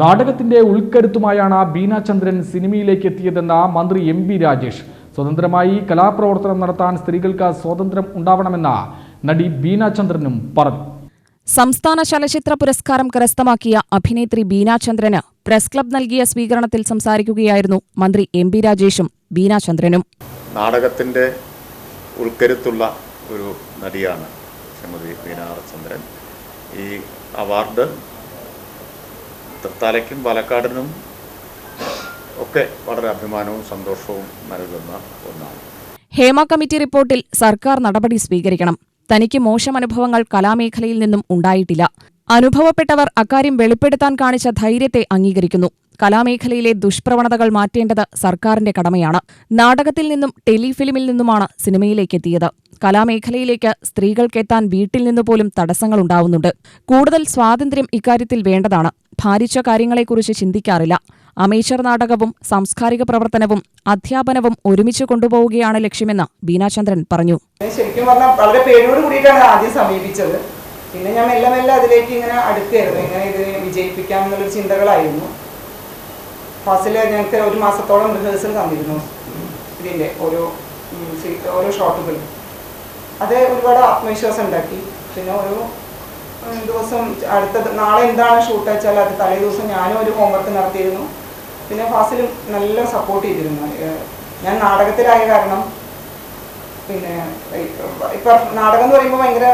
നാടകത്തിന്റെ ഉൾക്കരുത്തുമായാണ് ബീന ചന്ദ്രൻ സിനിമയിലേക്ക് എത്തിയതെന്ന മന്ത്രി എം ബി രാജേഷ്. സ്വതന്ത്രമായി കലാപ്രവർത്തനം നടത്താൻ സ്ത്രീകൾക്ക് സ്വാതന്ത്ര്യം ഉണ്ടാവണമെന്ന നടി ബീനാചന്ദ്രനും പറഞ്ഞു. സംസ്ഥാന ചലച്ചിത്ര പുരസ്കാരം കരസ്ഥമാക്കിയ അഭിനേത്രി ബീനാചന്ദ്രന് പ്രസ് ക്ലബ് നൽകിയ സ്വീകരണത്തിൽ സംസാരിക്കുകയായിരുന്നു മന്ത്രി എം ബി രാജേഷും ബീനാചന്ദ്രനും. നാടകത്തിന്റെ ഉൾക്കരുത്തുള്ള ഒരു നടിയാണ് ശ്രീമതി ബീനാചന്ദ്രൻ. ഈ അവാർഡ് തൃത്താലയ്ക്കും പാലക്കാടിനും ഒക്കെ വളരെ അഭിമാനവും സന്തോഷവും നൽകുന്ന ഒന്നാണ്. ഹേമ കമ്മിറ്റി റിപ്പോർട്ടിൽ സർക്കാർ നടപടി സ്വീകരിക്കണം. തനിക്ക് മോശം അനുഭവങ്ങൾ കലാമേഖലയിൽ നിന്നും ഉണ്ടായിട്ടില്ല. അനുഭവപ്പെട്ടവർ അക്കാര്യം വെളിപ്പെടുത്താൻ കാണിച്ച ധൈര്യത്തെ അംഗീകരിക്കുന്നു. കലാമേഖലയിലെ ദുഷ്പ്രവണതകൾ മാറ്റേണ്ടത് സർക്കാരിന്റെ കടമയാണ്. നാടകത്തിൽ നിന്നും ടെലിഫിലിമിൽ നിന്നുമാണ് സിനിമയിലേക്കെത്തിയത് കലാമേഖലയിലേക്ക് സ്ത്രീകൾക്കെത്താൻ വീട്ടിൽ നിന്നുപോലും തടസ്സങ്ങളുണ്ടാവുന്നുണ്ട് കൂടുതൽ സ്വാതന്ത്ര്യം ഇക്കാര്യത്തിൽ വേണ്ടതാണ്. ഭാരിച്ച കാര്യങ്ങളെക്കുറിച്ച് ചിന്തിക്കാറില്ല. അമേച്ചർ നാടകവും സാംസ്കാരിക പ്രവർത്തനവും അധ്യാപനവും ഒരുമിച്ച് കൊണ്ടുപോവുകയാണ് ലക്ഷ്യമെന്ന് ബീനാചന്ദ്രൻ പറഞ്ഞു. ശരിക്കും പറഞ്ഞാൽ വളരെ പേടിയോട് കൂടിയിട്ടാണ് ആദ്യം സമീപിച്ചത്. പിന്നെ ഞാൻ മെല്ലെ മെല്ലെ അതിലേക്ക് ഇങ്ങനെ അടുക്കുകയായിരുന്നു. ഇങ്ങനെ ഇതിനെ വിജയിപ്പിക്കാം എന്നുള്ളൊരു ചിന്തകളായിരുന്നു. ഫാസിൽ ഞങ്ങൾക്ക് ഒരു മാസത്തോളം റിഹേഴ്സൽ തന്നിരുന്നു. ഇതിന്റെ ഓരോ ഓരോ ഷോട്ടുകൾ അത് ഒരുപാട് ആത്മവിശ്വാസം ഉണ്ടാക്കി. പിന്നെ ഒരു ദിവസം അടുത്ത നാളെ എന്താണ് ഷൂട്ട് വെച്ചാൽ അത് തലേ ദിവസം ഞാനും ഒരു ഹോംവർക്ക് നടത്തിയിരുന്നു. പിന്നെ ഫാസിലും നല്ല സപ്പോർട്ട് ചെയ്തിരുന്നു. ഞാൻ നാടകത്തിലായ കാരണം പിന്നെ ഇപ്പം നാടകം എന്ന് പറയുമ്പോൾ ഭയങ്കര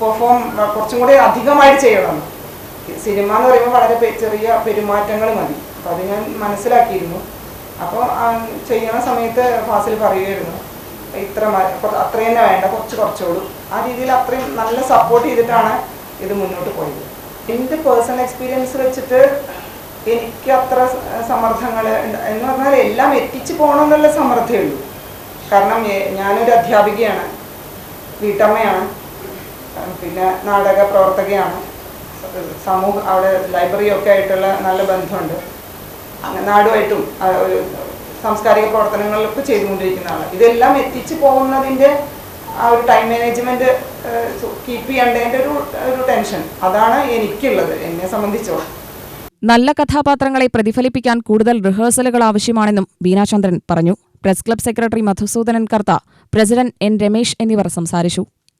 പെർഫോം കുറച്ചും കൂടി അധികമായിട്ട് ചെയ്യണം. സിനിമ എന്ന് പറയുമ്പോൾ വളരെ ചെറിയ പെരുമാറ്റങ്ങൾ മതി. അപ്പം അത് ഞാൻ മനസ്സിലാക്കിയിരുന്നു. അപ്പോൾ ചെയ്യണ സമയത്ത് ഫാസിൽ പറയുമായിരുന്നു ഇത്ര അത്ര തന്നെ വേണ്ട കുറച്ച് കുറച്ചോളൂ. ആ രീതിയിൽ അത്രയും നല്ല സപ്പോർട്ട് ചെയ്തിട്ടാണ് ഇത് മുന്നോട്ട് പോയത്. എന്റെ പേഴ്സണൽ എക്സ്പീരിയൻസ് വെച്ചിട്ട് എനിക്ക് അത്ര സമ്മർദ്ദങ്ങൾ എന്ന് പറഞ്ഞാൽ എല്ലാം എത്തിച്ചു പോകണം എന്നുള്ള സമ്മർദ്ദമേ ഉള്ളൂ. കാരണം ഞാനൊരു അധ്യാപികയാണ് വീട്ടമ്മയാണ്. പിന്നെ നാടക പ്രവർത്തകയാണ് സമൂഹ അവിടെ ലൈബ്രറി ഒക്കെ ആയിട്ടുള്ള നല്ല ബന്ധമുണ്ട്. അങ്ങനെ നാടുമായിട്ടും ഒരു സാംസ്കാരിക പ്രവർത്തനങ്ങളിലൊക്കെ ചെയ്തുകൊണ്ടിരിക്കുന്ന ആളാണ്. ഇതെല്ലാം എത്തിച്ചു പോകുന്നതിന്റെ ആ ഒരു ടൈം മാനേജ്മെന്റ് കീപ്പ് ചെയ്യേണ്ടതിന്റെ ഒരു ഒരു ടെൻഷൻ. അതാണ് എനിക്കുള്ളത് എന്നെ സംബന്ധിച്ചോളം. നല്ല കഥാപാത്രങ്ങളെ പ്രതിഫലിപ്പിക്കാൻ കൂടുതൽ റിഹേഴ്സലുകൾ ആവശ്യമാണെന്നും ബീനാചന്ദ്രൻ പറഞ്ഞു. Press club secretary Madhusoodanan Kartha president N Ramesh എന്നിവർ സംസാരിച്ചു.